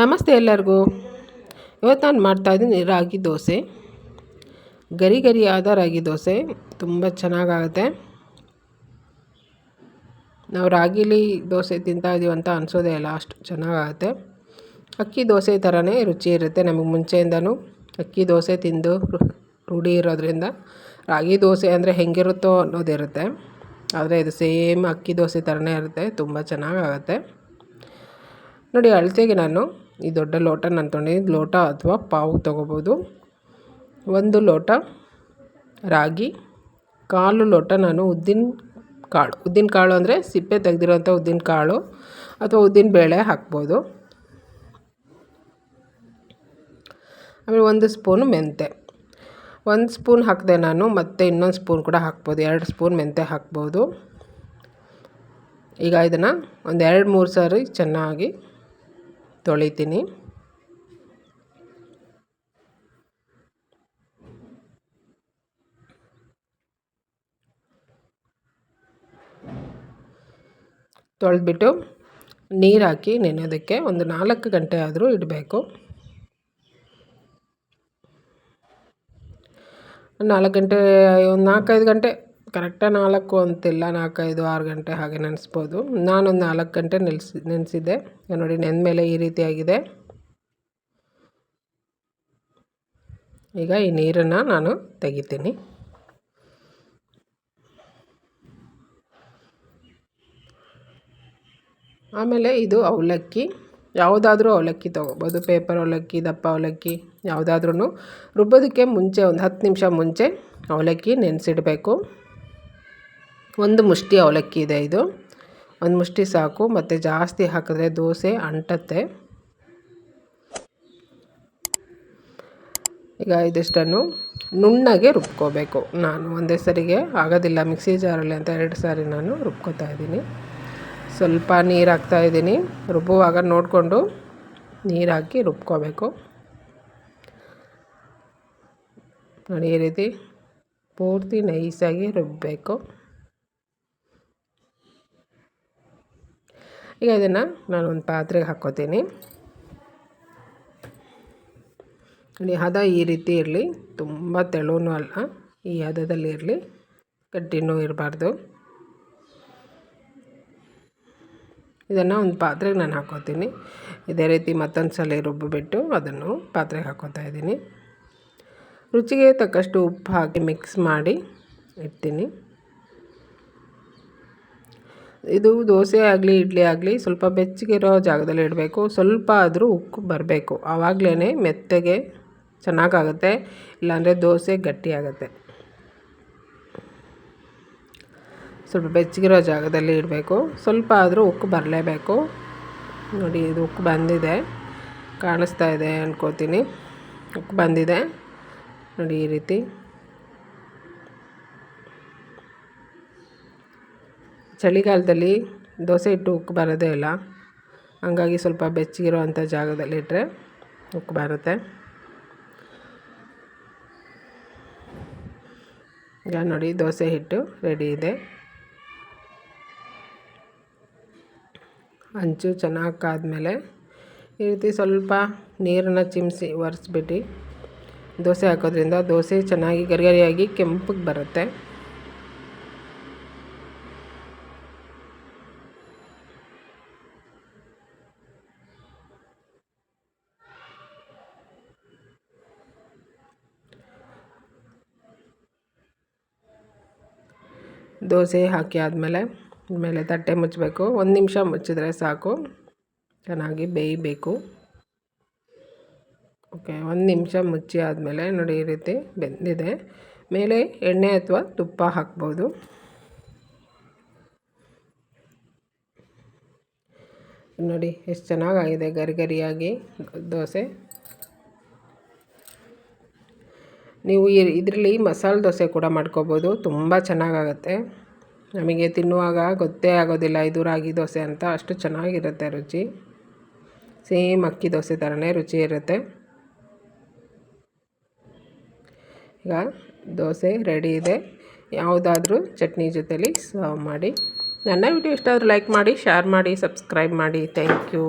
ನಮಸ್ತೆ ಎಲ್ಲರಿಗೂ. ಇವತ್ತು ನಾನು ಮಾಡ್ತಾಯಿದ್ದೀನಿ ರಾಗಿ ದೋಸೆ. ಗರಿ ಗರಿಯಾದ ರಾಗಿ ದೋಸೆ. ತುಂಬ ಚೆನ್ನಾಗಾಗುತ್ತೆ. ನಾವು ರಾಗಿಲಿ ದೋಸೆ ತಿಂತಾ ಇದ್ದೀವಿ ಅಂತ ಅನಿಸೋದೇ ಇಲ್ಲ, ಅಷ್ಟು ಚೆನ್ನಾಗಾಗುತ್ತೆ. ಅಕ್ಕಿ ದೋಸೆ ಥರನೇ ರುಚಿ ಇರುತ್ತೆ ನಮಗೆ ಮುಂಚೆಯಿಂದನೂ. ಅಕ್ಕಿ ದೋಸೆ ತಿಂದು ರೂಢಿ ಇರೋದ್ರಿಂದ ರಾಗಿ ದೋಸೆ ಅಂದರೆ ಹೆಂಗಿರುತ್ತೋ ಅನ್ನೋದಿರುತ್ತೆ ಆದರೆ ಇದು ಸೇಮ್ ಅಕ್ಕಿ ದೋಸೆ ಥರನೇ ಇರುತ್ತೆ, ತುಂಬ ಚೆನ್ನಾಗಾಗುತ್ತೆ. ನೋಡಿ, ಅಳತೆಗೆ ನಾನು ಈ ದೊಡ್ಡ ಲೋಟ ನಾನು ತೊಗೊಂಡಿದ್ದು ಲೋಟ ಅಥವಾ ಪಾವು ತೊಗೋಬೋದು. ಒಂದು ಲೋಟ ರಾಗಿ, ಕಾಲು ಲೋಟ ನಾನು ಉದ್ದಿನ ಕಾಳು. ಉದ್ದಿನ ಕಾಳು ಅಂದರೆ ಸಿಪ್ಪೆ ತೆಗೆದಿರೋಂಥ ಉದ್ದಿನ ಕಾಳು ಅಥವಾ ಉದ್ದಿನ ಬೇಳೆ ಹಾಕ್ಬೋದು. ಆಮೇಲೆ ಒಂದು ಸ್ಪೂನು ಮೆಂತೆ ಒಂದು ಸ್ಪೂನ್ ಹಾಕಿದೆ ನಾನು, ಮತ್ತು ಇನ್ನೊಂದು ಸ್ಪೂನ್ ಕೂಡ ಹಾಕ್ಬೋದು. ಎರಡು ಸ್ಪೂನ್ ಮೆಂತೆ ಹಾಕ್ಬೋದು. ಈಗ ಇದನ್ನು ಒಂದು ಎರಡು ಮೂರು ಸಾರಿ ಚೆನ್ನಾಗಿ ತೊಳಿತೀನಿ. ತೊಳೆದ್ಬಿಟ್ಟು ನೀರು ಹಾಕಿ ನೆನೆಯೋದಕ್ಕೆ ಒಂದು ನಾಲ್ಕು ಗಂಟೆ ಆದರೂ ಇಡಬೇಕು. ನಾಲ್ಕು ಗಂಟೆ, ಒಂದು ನಾಲ್ಕೈದು ಗಂಟೆ ಕರೆಕ್ಟಾಗಿ ನಾಲ್ಕು ಅಂತಿಲ್ಲ, ನಾಲ್ಕೈದು, ಆರು ಗಂಟೆ ಹಾಗೆ ನೆನೆಸ್ಬೋದು. ನಾನೊಂದು ನಾಲ್ಕು ಗಂಟೆ ನೆನೆಸಿ ನೆನೆಸಿದ್ದೆ. ನೋಡಿ ಮೇಲೆ ಈ ರೀತಿಯಾಗಿದೆ ಈಗ ಈ ನೀರನ್ನು ನಾನು ತೆಗಿತೀನಿ. ಆಮೇಲೆ ಇದು ಅವಲಕ್ಕಿ. ಯಾವುದಾದ್ರೂ ಅವಲಕ್ಕಿ ತೊಗೋಬೋದು. ಪೇಪರ್ ಅವಲಕ್ಕಿ, ದಪ್ಪ ಅವಲಕ್ಕಿ ಯಾವುದಾದ್ರೂ ರುಬ್ಬೋದಕ್ಕೆ ಮುಂಚೆ ಒಂದು ಹತ್ತು ನಿಮಿಷ ಮುಂಚೆ ಅವಲಕ್ಕಿ ನೆನೆಸಿಡಬೇಕು. ಒಂದು ಮುಷ್ಟಿ ಅವಲಕ್ಕಿ ಇದೆ ಇದು. ಒಂದು ಮುಷ್ಟಿ ಸಾಕು. ಮತ್ತು ಜಾಸ್ತಿ ಹಾಕಿದ್ರೆ ದೋಸೆ, ಅಂಟತ್ತೆ. ಈಗ ಇದಿಷ್ಟನ್ನು ನುಣ್ಣಗೆ ರುಬ್ಕೋಬೇಕು. ನಾನು ಒಂದೇ ಸರಿಗೆ ಆಗೋದಿಲ್ಲ ಮಿಕ್ಸಿ ಜಾರಲ್ಲಿ ಅಂತ ಎರಡು ಸಾರಿ ನಾನು ರುಬ್ಕೋತಾ ಇದ್ದೀನಿ. ಸ್ವಲ್ಪ ನೀರು ಹಾಕ್ತಾ ಇದ್ದೀನಿ. ರುಬ್ಬುವಾಗ ನೋಡಿಕೊಂಡು ನೀರು ಹಾಕಿ ರುಬ್ಕೋಬೇಕು. ನೋಡಿ ಈ ರೀತಿ ಪೂರ್ತಿ ನೈಸಾಗಿ ರುಬ್ಬಬೇಕು ಈಗ ಇದನ್ನು ನಾನು ಒಂದು ಪಾತ್ರೆಗೆ ಹಾಕ್ಕೋತೀನಿ. ನೋಡಿ, ಹದ ಈ ರೀತಿ ಇರಲಿ, ತುಂಬ ತೆಳುವೂ ಅಲ್ಲ, ಈ ಹದದಲ್ಲಿ ಇರಲಿ, ಗಟ್ಟಿನೂ ಇರಬಾರ್ದು. ಇದನ್ನು ಒಂದು ಪಾತ್ರೆಗೆ ನಾನು ಹಾಕೋತೀನಿ ಇದೇ ರೀತಿ ಮತ್ತೊಂದು ಸಲ ರುಬ್ಬಿಬಿಟ್ಟು ಅದನ್ನು ಪಾತ್ರೆಗೆ ಹಾಕ್ಕೋತಾ ಇದ್ದೀನಿ. ರುಚಿಗೆ ತಕ್ಕಷ್ಟು ಉಪ್ಪು ಹಾಕಿ ಮಿಕ್ಸ್ ಮಾಡಿ ಇಡ್ತೀನಿ. ಇದು ದೋಸೆ ಆಗಲಿ, ಇಡ್ಲಿ ಆಗಲಿ ಸ್ವಲ್ಪ ಬೆಚ್ಚಗಿರೋ ಜಾಗದಲ್ಲಿ ಇಡಬೇಕು. ಸ್ವಲ್ಪ ಆದರೂ ಉಕ್ಕು ಬರಬೇಕು. ಆವಾಗಲೇ ಮೆತ್ತಗೆ ಚೆನ್ನಾಗಾಗುತ್ತೆ. ಇಲ್ಲಾಂದರೆ ದೋಸೆ ಗಟ್ಟಿಯಾಗುತ್ತೆ ಸ್ವಲ್ಪ ಬೆಚ್ಚಗಿರೋ ಜಾಗದಲ್ಲಿ ಇಡಬೇಕು. ಸ್ವಲ್ಪ ಆದರೂ ಉಕ್ಕು ಬರಲೇಬೇಕು. ನೋಡಿ, ಇದು ಉಕ್ಕು ಬಂದಿದೆ. ಕಾಣಿಸ್ತಾ ಇದೆ ಅಂದ್ಕೋತೀನಿ ಉಕ್ಕು ಬಂದಿದೆ. ನೋಡಿ, ಈ ರೀತಿ. ಚಳಿಗಾಲದಲ್ಲಿ ದೋಸೆ ಹಿಟ್ಟು ಉಕ್ಕಿ ಬರೋದೇ ಇಲ್ಲ. ಹಂಗಾಗಿ ಸ್ವಲ್ಪ ಬೆಚ್ಚಗಿರೋ ಅಂಥ ಜಾಗದಲ್ಲಿಟ್ಟರೆ ಉಕ್ಕಿ ಬರುತ್ತೆ. ಈಗ ನೋಡಿ ದೋಸೆ ಹಿಟ್ಟು ರೆಡಿ ಇದೆ. ಹಂಚು ಚೆನ್ನಾಗಿ ಕಾದ್ಮೇಲೆ ಈ ರೀತಿ ಸ್ವಲ್ಪ ನೀರನ್ನು ಚಿಮ್ಸಿ ಒರೆಸ್ಬಿಟ್ಟು ದೋಸೆ ಹಾಕೋದ್ರಿಂದ ದೋಸೆ ಚೆನ್ನಾಗಿ ಗರಿಗರಿಯಾಗಿ ಕೆಂಪಗೆ ಬರುತ್ತೆ. ದೋಸೆ ಹಾಕಿ ಆದಮೇಲೆ ಮೇಲೆ ತಟ್ಟೆ ಮುಚ್ಚಬೇಕು. ಒಂದು ನಿಮಿಷ ಮುಚ್ಚಿದ್ರೆ ಸಾಕು. ಚೆನ್ನಾಗಿ ಬೇಯಬೇಕು. ಓಕೆ, ಒಂದು ನಿಮಿಷ ಮುಚ್ಚಿ ಆದಮೇಲೆ ನೋಡಿ ಈ ರೀತಿ ಬೆಂದಿದೆ. ಮೇಲೆ ಎಣ್ಣೆ ಅಥವಾ ತುಪ್ಪ ಹಾಕ್ಬೋದು. ನೋಡಿ, ಎಷ್ಟು ಚೆನ್ನಾಗಾಗಿದೆ ಗರಿ ಗರಿಯಾಗಿ ದೋಸೆ. ನೀವು ಇದರಲ್ಲಿ ಮಸಾಲೆ ದೋಸೆ ಕೂಡ ಮಾಡ್ಕೋಬೋದು. ತುಂಬ ಚೆನ್ನಾಗಾಗತ್ತೆ. ನಮಗೆ ತಿನ್ನುವಾಗ ಗೊತ್ತೇ ಆಗೋದಿಲ್ಲ ಇದು ರಾಗಿ ದೋಸೆ ಅಂತ. ಅಷ್ಟು ಚೆನ್ನಾಗಿರುತ್ತೆ ರುಚಿ. ಸೇಮ್ ಅಕ್ಕಿ ದೋಸೆ ಥರನೇ ರುಚಿ ಇರುತ್ತೆ. ಈಗ ದೋಸೆ ರೆಡಿ ಇದೆ. ಯಾವುದಾದ್ರೂ ಚಟ್ನಿ ಜೊತೆಲಿ ಸರ್ವ್ ಮಾಡಿ. ನನ್ನ ವಿಡಿಯೋ ಇಷ್ಟ ಆದರೆ ಲೈಕ್ ಮಾಡಿ ಶೇರ್ ಮಾಡಿ ಸಬ್ಸ್ಕ್ರೈಬ್ ಮಾಡಿ. Thank you